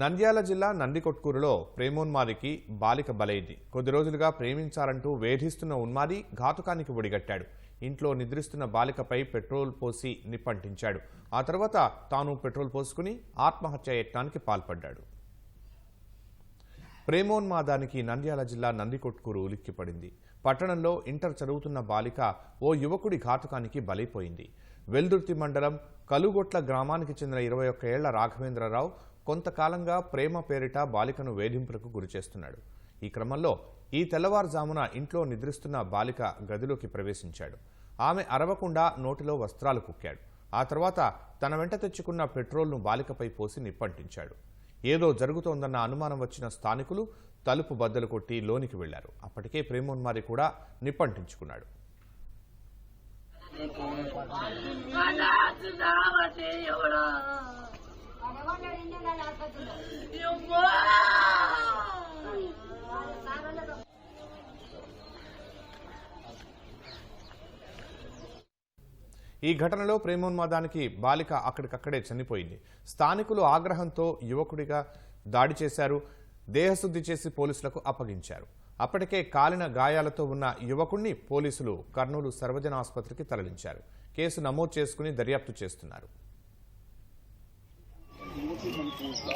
నంద్యాల జిల్లా నందికొట్కూరులో ప్రేమోన్మాదికి బాలిక బలైంది. కొద్ది రోజులుగా ప్రేమించాలంటూ వేధిస్తున్న ఉన్మాది ఘాతుకానికి ఒడిగట్టాడు. ఇంట్లో నిద్రిస్తున్న బాలికపై పెట్రోల్ పోసి నిప్పంటించాడు. ఆ తర్వాత తాను పెట్రోల్ పోసుకుని ఆత్మహత్య యత్నానికి పాల్పడ్డాడు. ప్రేమోన్మాదానికి నంద్యాల జిల్లా నందికొట్కూరు ఉలిక్కిపడింది. పట్టణంలో ఇంటర్ చదువుతున్న బాలిక ఓ యువకుడి ఘాతుకానికి బలైపోయింది. వెల్దుర్తి మండలం కలుగొట్ల గ్రామానికి చెందిన ఇరవై ఒక్క ఏళ్ళ రాఘవేంద్రరావు కొంతకాలంగా ప్రేమ పేరిట బాలికను వేధింపులకు గురిచేస్తున్నాడు. ఈ క్రమంలో ఈ తెల్లవారుజామున ఇంట్లో నిద్రిస్తున్న బాలిక గదిలోకి ప్రవేశించాడు. ఆమె అరవకుండా నోటిలో వస్త్రాలు కుక్కాడు. ఆ తర్వాత తన వెంట తెచ్చుకున్న పెట్రోల్ను బాలికపై పోసి నిప్పంటించాడు. ఏదో జరుగుతోందన్న అనుమానం వచ్చిన స్థానికులు తలుపు బద్దలు కొట్టి లోనికి వెళ్ళారు. అప్పటికే ప్రేమోన్మారి కూడా నిప్పంటించుకున్నాడు. ఎవడా? ఈ ఘటనలో ప్రేమోన్మాదానికి బాలిక అక్కడికక్కడే చనిపోయింది. స్థానికులు ఆగ్రహంతో యువకుడిగా దాడి చేశారు. దేహశుద్ధి చేసి పోలీసులకు అప్పగించారు. అప్పటికే కాలిన గాయాలతో ఉన్న యువకుణ్ణి పోలీసులు కర్నూలు సర్వజన ఆసుపత్రికి తరలించారు. కేసు నమోదు చేసుకుని దర్యాప్తు చేస్తున్నారు. Vamos lá.